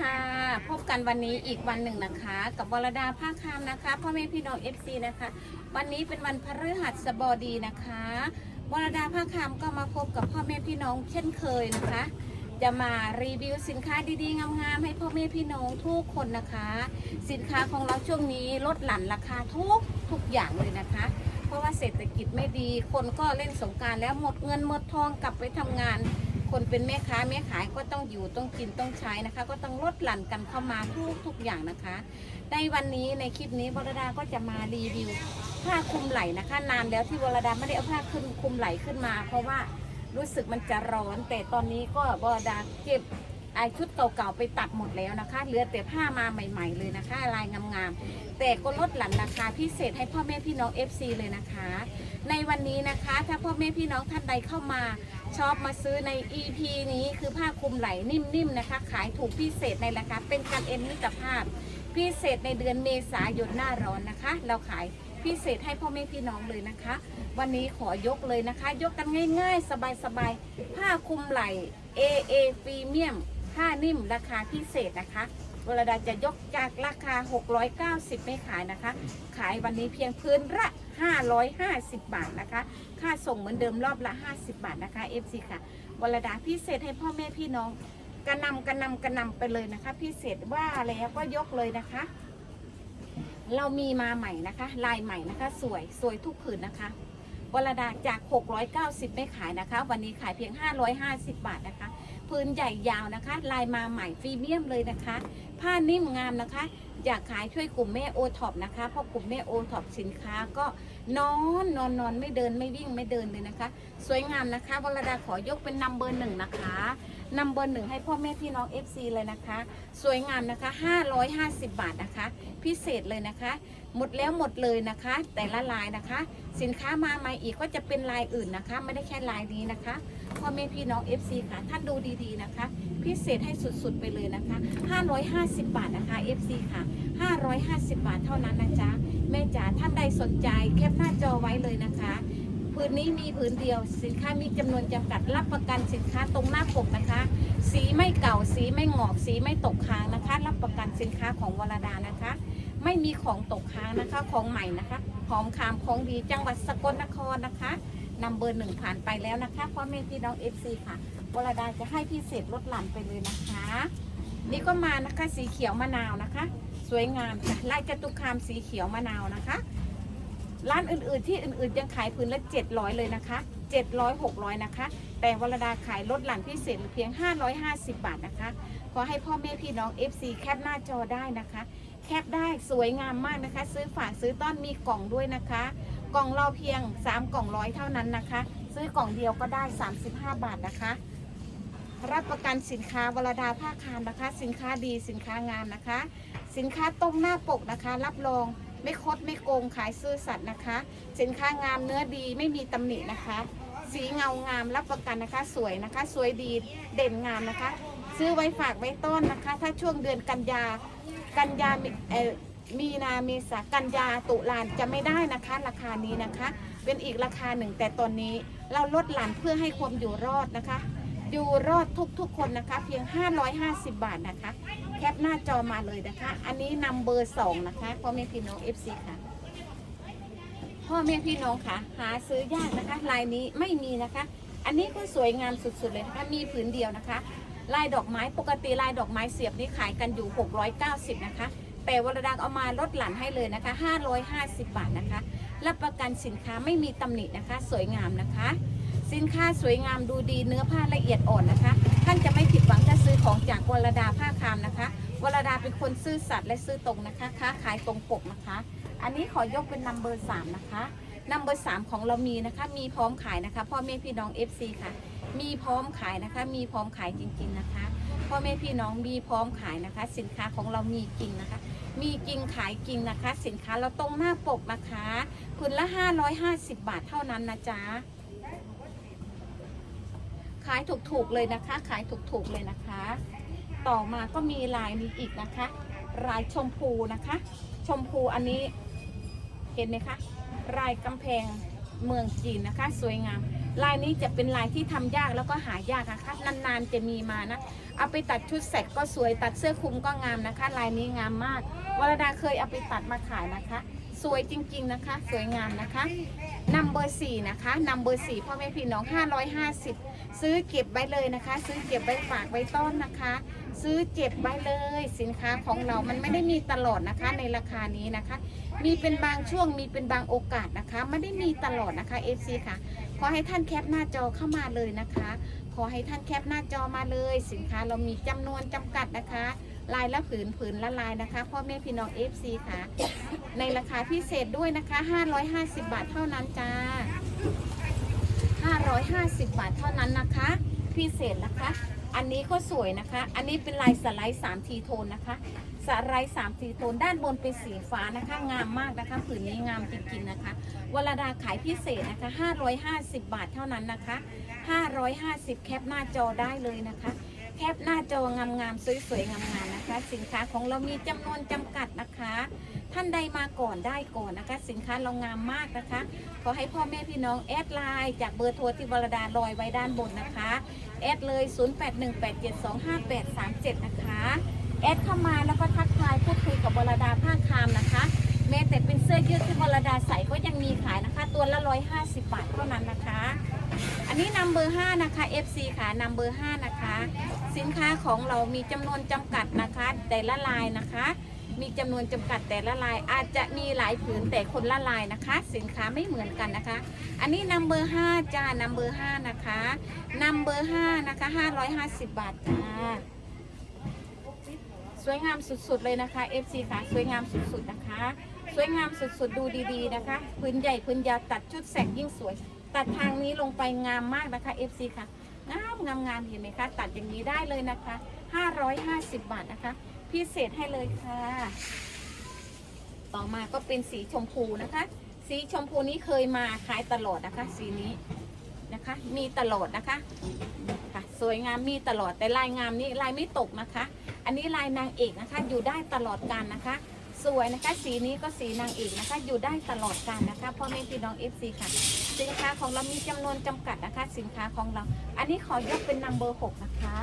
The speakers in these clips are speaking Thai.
ค่ะ พบกันวันนี้อีกวันหนึ่งนะคะ กับวรดาภาคคามนะคะพ่อแม่พี่น้อง FC นะคะ วันนี้เป็นวันพฤหัสบดีนะคะวรดาภาคคามก็มาพบกับพ่อแม่พี่น้องเช่นเคยนะคะ จะมารีวิวสินค้าดีๆงามๆให้พ่อแม่พี่น้องทุกคนนะคะ สินค้าของเราช่วงนี้ลดหลั่นราคาทุกทุกอย่างเลยนะคะ เพราะว่าเศรษฐกิจไม่ดี คนก็เล่นสงการแล้วหมดเงินหมดทองกลับไปทำงานคนเป็นแม่ค้าแม่ขายก็ต อยู่ต้องกินต้องใช้นะคะ ก็ต้องลดหลั่นกันเข้ามาทุกทุกอย่างนะคะ ในวันนี้ในคลิปนี้วรดาก็จะมารีวิวผ้าคลุมไหล่นะคะ นานแล้วที่วรดาไม่ได้เอาผ้าขึ้นคลุมไหล่ขึ้นมา เพราะว่ารู้สึกมันจะร้อน แต่ตอนนี้ก็วรดาเก็บไอชุดเก่าๆไปตัดหมดแล้วนะคะ เหลือแต่ผ้ามาใหม่ๆเลยนะคะ ลายงามๆ แต่ก็ลดหลั่นราคาพิเศษให้พ่อแม่พี่น้อง FC เลยนะคะ ในวันนี้นะคะ ถ้าพ่อแม่พี่น้องท่านใดเข้ามา ชอบมาซื้อใน EP นี้คือผ้าคลุมไหล่นิ่มๆนะคะ ขายถูกพิเศษในราคาเป็นกันเอ็นมิตรภาพ พิเศษในเดือนเมษายนหน้าร้อนนะคะ เราขายพิเศษให้พ่อแม่พี่น้องเลยนะคะ วันนี้ขอยกเลยนะคะ ยกกันง่าย ๆ สบายๆผ้าคลุมไหล่ AA พรีเมียมผ้านิ่มราคาพิเศษนะคะเวลาดาจะยกจากราคา 690 ไม่ขายนะคะ ขายวันนี้เพียงพื้นละ 550 บาทนะคะ ค่าส่งเหมือนเดิมรอบละ 50 บาทนะคะ FC ค่ะวรดาพิเศษให้พ่อแม่พี่น้องกระนำกระนำกระนำไปเลยนะคะ พิเศษว่าแล้วก็ยกเลยนะคะ เรามีมาใหม่นะคะ ลายใหม่นะคะ สวยสวยทุกผืนนะคะวรดาจาก 690 ไม่ขายนะคะ วันนี้ขายเพียง 550 บาทนะคะ พื้นใหญ่ยาวนะคะ ลายมาใหม่ฟรีเมียมเลยนะคะ ผ้านิ่มงามนะคะ อยากขายช่วยกลุ่มแม่โอท็อปนะคะ เพราะกลุ่มแม่โอท็อปสินค้าก็ นอนนอนนอนไม่เดินไม่วิ่งไม่เดินเลยนะคะ สวยงามนะคะวรดาขอยกเป็นนัมเบอร์หนึ่งนะคะนัมเบอร์หนึ่งให้พ่อแม่พี่น้อง FC เลยนะคะ สวยงามนะคะ 550 บาทนะคะ พิเศษเลยนะคะ หมดแล้วหมดเลยนะคะ แต่ละลายนะคะ สินค้ามาใหม่อีกก็จะเป็นลายอื่นนะคะ ไม่ได้แค่ลายนี้นะคะ พ่อแม่พี่น้อง FC ค่ะ ท่านดูดีๆนะคะ พิเศษให้สุดๆไปเลยนะคะ 550 บาทนะคะ FC ค่ะ 550 บาทเท่านั้นนะจ๊ะแม่จ๋าท่านใดสนใจแคปหน้าจอไว้เลยนะคะผืนนี้มีผืนเดียว สินค้ามีจำนวนจำกัดรับประกันสินค้าตรงหน้าปกนะคะ สีไม่เก่าสีไม่หงอกสีไม่ตกค้างนะคะ รับประกันสินค้าของวรดานะคะ ไม่มีของตกค้างนะคะของใหม่นะคะหอมคามของดีจังหวัดสกลนครนะคะ นำเบอร์หนึ่งผ่านไปแล้วนะคะพ่อแม่พี่น้องเอฟซีค่ะวรดาจะให้พิเศษลดหลั่นไปเลยนะคะ นี่ก็มานะคะสีเขียวมะนาวนะคะ สวยงามค่ะลายจตุคามสีเขียวมะนาวนะคะ ร้านอื่นๆที่อื่นๆยังขายพื้นละ700 เลยนะคะ 700 600 นะคะ แต่วรดาขายลดหลั่นพิเศษเพียง 550 บาทนะคะขอให้พ่อแม่พี่น้อง FC แคปหน้าจอได้นะคะ แคปได้สวยงามมากนะคะ ซื้อฝากซื้อต้อนมีกล่องด้วยนะคะ กล่องเราเพียง 3 กล่องร้อยเท่านั้นนะคะ ซื้อกล่องเดียวก็ได้ 35 บาทนะคะ รับประกันสินค้าวรดาผ้าคามนะคะ สินค้าดีสินค้างามนะคะ สินค้าตรงหน้าปกนะคะ รับรองไม่คดไม่โกงขายซื่อสัตย์นะคะ สินค้างามเนื้อดีไม่มีตำหนินะคะ สีเงางามรับประกันนะคะ สวยนะคะ สวยดีเด่นงามนะคะ ซื้อไว้ฝากไว้ต้อนนะคะ ถ้าช่วงเดือนกันยากันยาเอ่อ มีนาเมษากันยาตุลาจะไม่ได้นะคะ ราคานี้นะคะ เป็นอีกราคาหนึ่งแต่ตอนนี้เราลดหลั่นเพื่อให้ความอยู่รอดนะคะ อยู่รอดทุกๆคนนะคะ เพียง 550 บาทนะคะ แคปหน้าจอมาเลยนะคะ อันนี้นำเบอร์สองนะคะพ่อแม่พี่น้อง FC ค่ะพ่อแม่พี่น้องค่ะ หาซื้อยากนะคะ ลายนี้ไม่มีนะคะ อันนี้ก็สวยงามสุดๆเลยนะคะมีผืนเดียวนะคะ ลายดอกไม้ปกติลายดอกไม้เสียบนี่ขายกันอยู่ 690 นะคะ แต่วรดังเอามาลดหลั่นให้เลยนะคะ 550 บาทนะคะ รับประกันสินค้าไม่มีตำหนินะคะ สวยงามนะคะ สินค้าสวยงามดูดีเนื้อผ้าละเอียดอ่อนนะคะ ท่านจะไม่ผิดหวังถ้าซื้อของจากวรดาผ้าคามนะคะ วรดาเป็นคนซื่อสัตย์และซื่อตรงนะคะ ค้าขายตรงปกนะคะ อันนี้ขอยกเป็นนัมเบอร์สามนะคะนัมเบอร์สามของเรามีนะคะ มีพร้อมขายนะคะ พ่อแม่พี่น้อง FC ค่ะ มีพร้อมขายนะคะ มีพร้อมขายจริง ๆนะคะ พ่อแม่พี่น้องมีพร้อมขายนะคะ สินค้าของเรามีจริงนะคะ มีจริงขายจริงนะคะ สินค้าเราตรงหน้าปกนะคะคุณละ 550 บาทเท่านั้นนะจ๊ะขายถูกๆเลยนะคะ ขายถูกๆเลยนะคะ ต่อมาก็มีลายนี้อีกนะคะ ลายชมพูนะคะ ชมพูอันนี้เห็นไหมคะลายกำแพงเมืองจีนนะคะ สวยงาม ลายนี้จะเป็นลายที่ทำยากแล้วก็หายากนะคะนานๆจะมีมานะ เอาไปตัดชุดแสกก็สวยตัดเสื้อคลุมก็งามนะคะ ลายนี้งามมากวรดาเคยเอาไปตัดมาขายนะคะ สวยจริงๆนะคะ สวยงามนะคะนัมเบอร์สี่นะคะนัมเบอร์สี่พ่อแม่พี่น้อง550 ซื้อเก็บไว้เลยนะคะ ซื้อเก็บไว้ฝากไว้ต้อนนะคะ ซื้อเก็บไว้เลยสินค้าของเรามันไม่ได้มีตลอดนะคะในราคานี้นะคะ มีเป็นบางช่วงมีเป็นบางโอกาสนะคะ ไม่ได้มีตลอดนะคะ FC ค่ะ อให้ท่านแคปหน้าจอเข้ามาเลยนะคะ ขอให้ท่านแคปหน้าจอมาเลย สินค้าเรามีจำนวนจำกัดนะคะ ลายละผืนผืนละลายนะคะพ่อแม่พี่น้อง FC ค่ะ ในราคาพิเศษด้วยนะคะ 550 บาทเท่านั้นจ้า 550 บาทเท่านั้นนะคะ พิเศษนะคะ อันนี้ก็สวยนะคะ อันนี้เป็นลายสไลด์3ทีโทนนะคะสไลด์3ทีโทนด้านบนเป็นสีฟ้านะคะ งามมากนะคะผืนนี้งามจริงๆนะคะ วลดาขายพิเศษนะคะ 550 บาทเท่านั้นนะคะ 550 แคปหน้าจอได้เลยนะคะ แคปหน้าจองามๆสวยๆงามๆนะคะ สินค้าของเรามีจำนวนจำกัดนะคะ ท่านใดมาก่อนได้ก่อนนะคะ สินค้าเรางามมากนะคะ ขอให้พ่อแม่พี่น้องแอดไลน์จากเบอร์โทรที่วรดาลอยไว้ด้านบนนะคะแอดเลย 0818725837 นะคะแอดเข้ามาแล้วก็ทักทายพูดคุยกับวรดาภาคคามนะคะ แม้แต่เป็นเสื้อยืดที่วรดาใส่ก็ยังมีขายนะคะ ตัวละ 150 บาทเท่านั้นนะคะ อันนี้นำเบอร์5นะคะ FC ค่ะนำเบอร์5นะคะ สินค้าของเรามีจำนวนจำกัดนะคะ แต่ละลายนะคะ มีจำนวนจำกัดแต่ละลาย อาจจะมีหลายผืนแต่คนละลายนะคะ สินค้าไม่เหมือนกันนะคะ อันนี้นำเบอร์5จ้านำเบอร์5นะคะนำเบอร์5นะคะ 550 บาทค่ะสวยงามสุดๆเลยนะคะ FC ค่ะ สวยงามสุดๆนะคะ สวยงามสุดๆ ดูดีๆนะคะ พื้นใหญ่พื้นยาวตัดชุดแสกยิ่งสวย ตัดทางนี้ลงไปงามมากนะคะ FC ค่ะ งามงามงามเห็นไหมคะ ตัดอย่างนี้ได้เลยนะคะ 550 บาทนะคะ พิเศษให้เลยค่ะ ต่อมาก็เป็นสีชมพูนะคะ สีชมพูนี้เคยมาขายตลอดนะคะ สีนี้นะคะ มีตลอดนะคะค่ะสวยงามมีตลอดแต่ลายงามนี้ลายไม่ตกนะคะ อันนี้ลายนางเอกนะคะ อยู่ได้ตลอดการนะคะ สวยนะคะ สีนี้ก็สีนางเอกนะคะ อยู่ได้ตลอดการนะคะพ่อแม่พี่น้อง FC ค่ะ สินค้าของเรามีจำนวนจำกัดนะคะ สินค้าของเรา อันนี้ขอยกเป็นนัมเบอร์หกนะคะ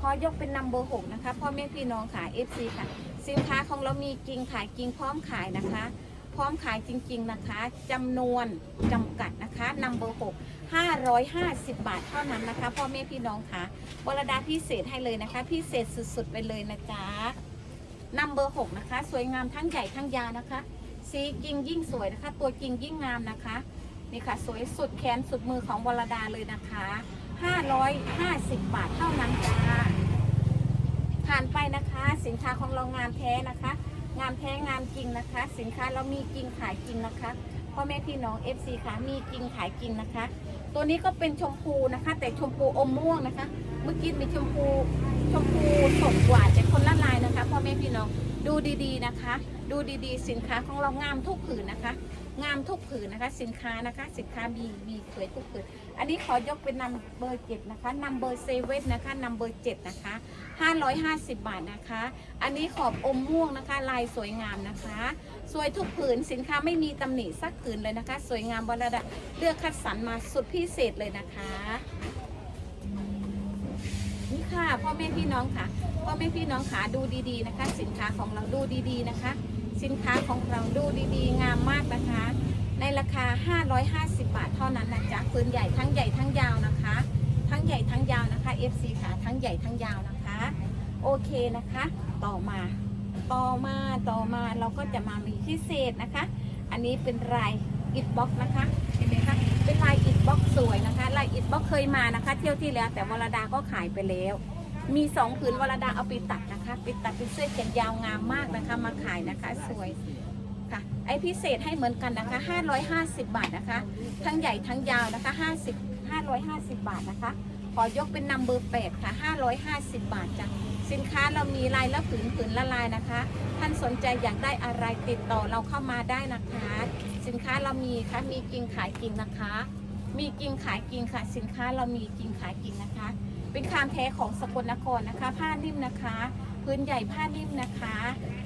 ขอยกเป็นนัมเบอร์หกนะคะพ่อแม่พี่น้องค่ะ FC ค่ะ สินค้าของเรามีจริงขายจริงพร้อมขายนะคะ พร้อมขายจริง ๆนะคะจำนวนจำกัดนะคะนัมเบอร์หก550 บาทเท่านั้นนะคะพ่อแม่พี่น้องค่ะวรดาพิเศษให้เลยนะคะ พิเศษสุดๆไปเลยนะจ๊ะ นัมเบอร์หกนะคะ สวยงามทั้งใหญ่ทั้งยาวนะคะ สีจริงยิ่งสวยนะคะ ตัวจริงยิ่งงามนะคะนี่ค่ะสวยสุดแขนสุดมือของวรดาเลยนะคะ550 บาทเท่านั้นจ้าผ่านไปนะคะ สินค้าของเรางามแท้นะคะ งามแท้งามจริงนะคะ สินค้าเรามีจริงขายจริงนะคะพ่อแม่พี่น้อง FC ค่ะมีจริงขายจริงนะคะ ตัวนี้ก็เป็นชมพูนะคะ แต่ชมพูอมม่วงนะคะ เมื่อกี้มีชมพู ชมพูสดกว่าแต่คนละลายนะคะพ่อแม่พี่น้องดูดีๆนะคะ ดูดีๆ สินค้าของเรางามทุกผืนนะคะ งามทุกผืนนะคะ สินค้านะคะ สินค้ามีมีสวยทุกผืนอันนี้ขอยกเป็นนัมเบอร์เจ็ดนะคะนัมเบอร์เซเว่นนะคะนัมเบอร์เจ็ดนะคะ550บบาทนะคะ อันนี้ขอบอมม่วงนะคะ ลายสวยงามนะคะ สวยทุกผืนสินค้าไม่มีตำหนิสักผืนเลยนะคะ สวยงามบรดาเลือกคัดสรรมาสุดพิเศษเลยนะคะ ค่ะพ่อแม่พี่น้องค่ะพ่อแม่พี่น้องค่ะดูดีๆนะคะ สินค้าของเราดูดีๆนะคะ สินค้าของเราดูดีๆ งามมากนะคะ ในราคา 550 บาทเท่านั้นนะจ๊ะปืนใหญ่ทั้งใหญ่ทั้งยาวนะคะ ทั้งใหญ่ทั้งยาวนะคะ FC ค่ะทั้งใหญ่ทั้งยาวนะคะ โอเคนะคะ ต่อมา ต่อมาต่อมาเราก็จะมามีพิเศษนะคะ อันนี้เป็นลายอิดบ็อกนะคะ เห็นไหมคะเป็นลายอิดบ็อกสวยนะคะลายอิดบ็อกเคยมานะคะ เที่ยวที่แล้วแต่วรดาก็ขายไปแล้ว มีสองผืนวรดาเอาไปตัดนะคะไปตัดเป็นเสื้อแขนยาวงามมากนะคะ มาขายนะคะสวยค่ะ ไอพิเศษให้เหมือนกันนะคะ 550 บาทนะคะ ทั้งใหญ่ทั้งยาวนะคะ 50 550 บาทนะคะ ขอยกเป็นนัมเบอร์8ค่ะ 550 บาทจ้ะ สินค้าเรามีลายละผืนผืนละลายนะคะ ท่านสนใจอยากได้อะไรติดต่อเราเข้ามาได้นะคะ สินค้าเรามีค่ะมีจริงขายจริงนะคะ มีจริงขายจริงค่ะ สินค้าเรามีจริงขายจริงนะคะ เป็นคามแท้ของสกลนครนะคะ ผ้านิ่มนะคะ พื้นใหญ่ผ้านิ่มนะคะ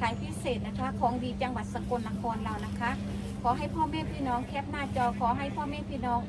ขายพิเศษนะคะของดีจังหวัดสกลนครเรานะคะ ขอให้พ่อแม่พี่น้องแคปหน้าจอขอให้พ่อแม่พี่น้อง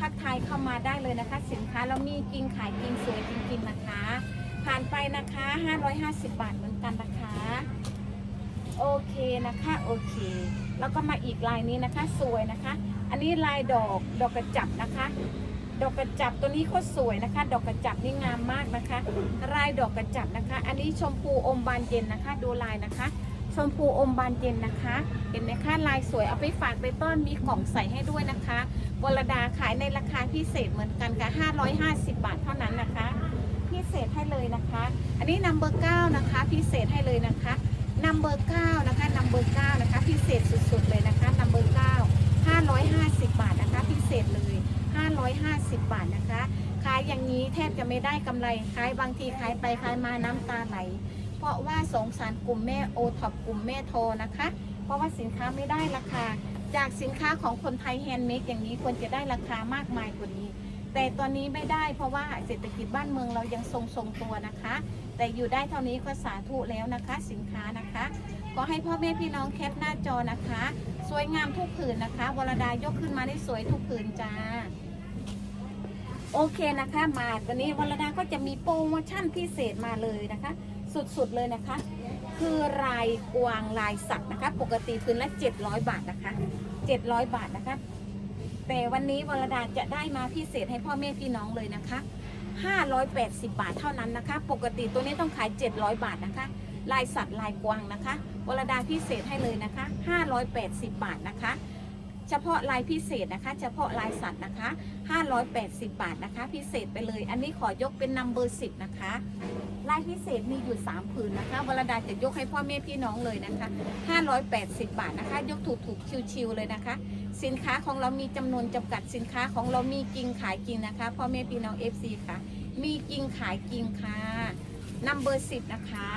ทักทายเข้ามาได้เลยนะคะ สินค้าเรามีกิงขายกิงสวยจริงๆนะคะ ผ่านไปนะคะ 550 บาทเหมือนกันนะคะ โอเคนะคะโอเค แล้วก็มาอีกลายนี้นะคะ สวยนะคะ อันนี้ลายดอกดอกกระจับนะคะ ดอกกระจับตัวนี้โคตรสวยนะคะ ดอกกระจับนี่งามมากนะคะ ลายดอกกระจับนะคะ อันนี้ชมพูอมบานเย็นนะคะ ดูลายนะคะชมพูอมบานเย็นนะคะ เห็นไหมคะลายสวยเอาไปฝากไปต้อนมีกล่องใส่ให้ด้วยนะคะวรดาขายในราคาพิเศษเหมือนกันค่ะ550 บาทเท่านั้นนะคะ เศษให้เลยนะคะ อันนี้นัมเบอร์9นะคะพิเศษให้เลยนะคะนัมเบอร์9นะคะนัมเบอร์9นะคะพิเศษสุดๆเลยนะคะนัมเบอร์9 550บบาทนะคะพิเศษเลย550บบาทนะคะขายอย่างนี้แทบจะไม่ได้กำไรขายบางทีขายไปขายมาน้ำตาไหล เพราะว่าสงสารกลุ่มแม่โอท็อปกลุ่มแม่โทนะคะ เพราะว่าสินค้าไม่ได้ราคา จากสินค้าของคนไทยแฮนด์เมดอย่างนี้ควรจะได้ราคามากมายกว่านี้ แต่ตอนนี้ไม่ได้เพราะว่าเศรษฐกิจบ้านเมืองเรายังทรงทรงๆตัวนะคะ แต่อยู่ได้เท่านี้ก็สาธุแล้วนะคะ สินค้านะคะ ก็ให้พ่อแม่พี่น้องแคปหน้าจอนะคะ สวยงามทุกผืนนะคะ วรดายกขึ้นมาได้สวยทุกผืนจ้าโอเคนะคะมาตอนนี้วรดาก็จะมีโปรโมชั่นพิเศษมาเลยนะคะ สุดๆเลยนะคะ คือลายกวางลายสักนะคะ ปกติพื้นละ 700 บาทนะคะ 700 บาทนะคะ แต่วันนี้วรดาจะได้มาพิเศษให้พ่อแม่พี่น้องเลยนะคะ 580 บาทเท่านั้นนะคะ ปกติตัวนี้ต้องขาย 700 บาทนะคะ ลายสัตว์ลายกวางนะคะวรดาพิเศษให้เลยนะคะ 580 บาทนะคะ เฉพาะลายพิเศษนะคะ เฉพาะลายสัตว์นะคะ 580 บาทนะคะ พิเศษไปเลย อันนี้ขอยกเป็นนัมเบอร์10นะคะลายพิเศษมีอยู่ 3 ผืนนะคะวรดาจะยกให้พ่อแม่พี่น้องเลยนะคะ 580 บาทนะคะ ยกถูกถูกๆชิวๆเลยนะคะ สินค้าของเรามีจำนวนจำกัดสินค้าของเรามีจริงขายจริงนะคะพ่อแม่พี่น้อง FC ค่ะ มีจริงขายจริงค่ะนัมเบอร์10นะคะ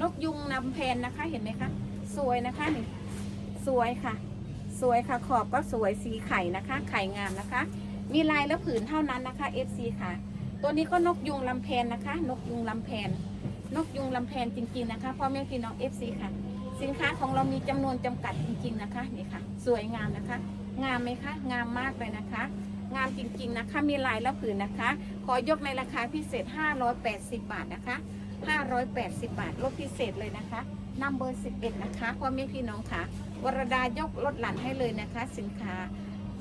นกยุงนำแพนนะคะเห็นไหมคะ สวยนะคะนี่สวยค่ะ สวยค่ะขอบก็สวยสีไข่นะคะ ไข่งามนะคะ มีลายและผืนเท่านั้นนะคะ FC ค่ะ ตัวนี้ก็นกยุงลำแพนนะคะ นกยุงลำแพนนกยุงลำแพนจริงๆนะคะพ่อแม่พี่น้อง FC ค่ะ สินค้าของเรามีจำนวนจำกัดจริง ๆนะคะนี่ค่ะ สวยงามนะคะ งามไหมคะงามมากเลยนะคะ งามจริงๆนะคะ มีลายและผืนนะคะ ขอยกในราคาพิเศษ 580 บาทนะคะ 580 บาทลดพิเศษเลยนะคะนัมเบอร์ 11 นะคะพ่อแม่พี่น้องค่ะ วรดายกลดหลั่นให้เลยนะคะ สินค้า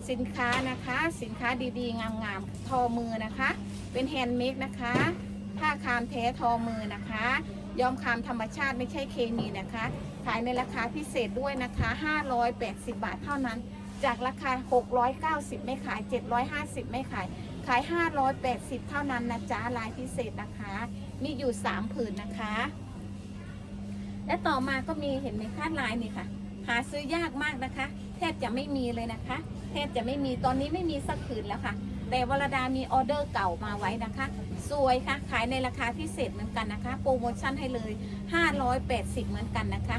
สินค้านะคะ สินค้าดีๆ งามๆ ทอมือนะคะ เป็นแฮนด์เมดนะคะ ผ้าคามแท้ทอมือนะคะ ย้อมคามธรรมชาติไม่ใช่เคมีนะคะ ขายในราคาพิเศษด้วยนะคะ 580 บาทเท่านั้น จากราคา 690 ไม่ขาย 750 ไม่ขาย ขาย 580 เท่านั้นนะจ๊ะลายพิเศษนะคะ มีอยู่ 3 ผืนนะคะ และต่อมาก็มีเห็นไหมคะลายนี่ค่ะ หาซื้อยากมากนะคะ แทบจะไม่มีเลยนะคะ แทบจะไม่มีตอนนี้ไม่มีสักผืนแล้วค่ะ แต่วรดามีออเดอร์เก่ามาไว้นะคะ สวยค่ะ ขายในราคาพิเศษเหมือนกันนะคะ โปรโมชั่นให้เลย 580 เหมือนกันนะคะ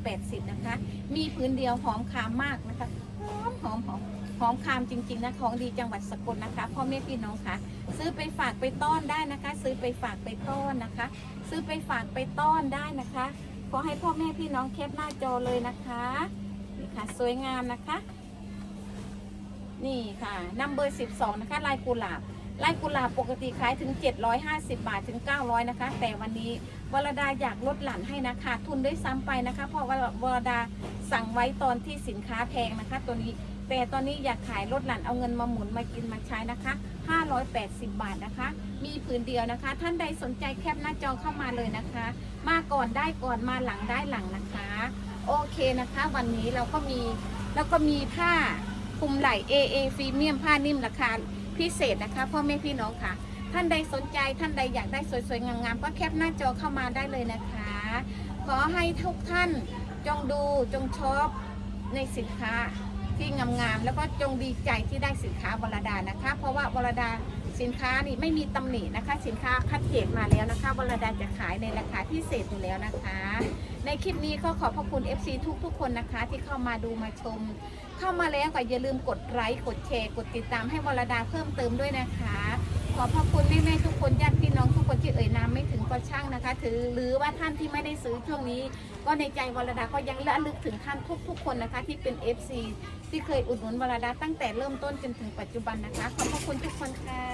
580 นะคะ มีพื้นเดียวหอมคามมากนะคะ หอมหอมหอมหอมคามจริงๆนะของดีจังหวัดสกลนะคะพ่อแม่พี่น้องค่ะซื้อไปฝากไปต้อนได้นะคะ ซื้อไปฝากไปต้อนนะคะ ซื้อไปฝากไปต้อนได้นะคะขอให้พ่อแม่พี่น้องแคปหน้าจอเลยนะคะนี่ค่ะสวยงามนะคะ นี่ค่ะนัมเบอร์12นะคะลายกุหลาบ ไลายกุหลาบปกติขายถึง 750 บาทถึง 900 นะคะ แต่วันนี้วรดาอยากลดหลั่นให้นะคะ ทุนด้วยซ้ำไปนะคะ เพราะว่าวรดาสั่งไว้ตอนที่สินค้าแพงนะคะ ตัวนี้แต่ตอนนี้อยากขายลดหลั่นเอาเงินมาหมุนมากินมาใช้นะคะ 580 บาทนะคะ มีผืนเดียวนะคะ ท่านใดสนใจแคปหน้าจอเข้ามาเลยนะคะ มาก่อนได้ก่อนมาหลังได้หลังนะคะ โอเคนะคะ วันนี้เราก็มีแล้วก็มีผ้าคลุมไหล่ AA ฟรีเมียมผ้านิ่มราคา พิเศษนะคะ พ่อแม่พี่น้องค่ะ ท่านใดสนใจท่านใดอยากได้สวยๆ งามๆ ก็แคปหน้าจอเข้ามาได้เลยนะคะ ขอให้ทุกท่านจงดูจงชอบในสินค้าที่งามๆ แล้วก็จงดีใจที่ได้สินค้าวรดานะคะ เพราะว่าวรดา สินค้านี่ไม่มีตำหนินะคะ สินค้าคัดเกรดมาแล้วนะคะวรดาจะขายในราคาพิเศษอยู่แล้วนะคะ ในคลิปนี้ก็ขอขอบคุณ FC ทุกๆคนนะคะ ที่เข้ามาดูมาชม เข้ามาแล้วก็อย่าลืมกดไลค์กดแชร์กดติดตามให้วรดาเพิ่มเติมด้วยนะคะ ขอขอบคุณแม่ๆทุกคนญาติพี่น้องทุกคนที่เอ่ยนามไม่ถึงก็ช่างนะคะ ถือหรือว่าท่านที่ไม่ได้ซื้อช่วงนี้ ก็ในใจวรดาก็ยังระลึกถึงท่านทุก ๆ คนนะคะ ที่เป็น FC ที่เคยอุดหนุนวรดาตั้งแต่เริ่มต้นจนถึงปัจจุบันนะคะ ขอบพระคุณทุกคนค่ะ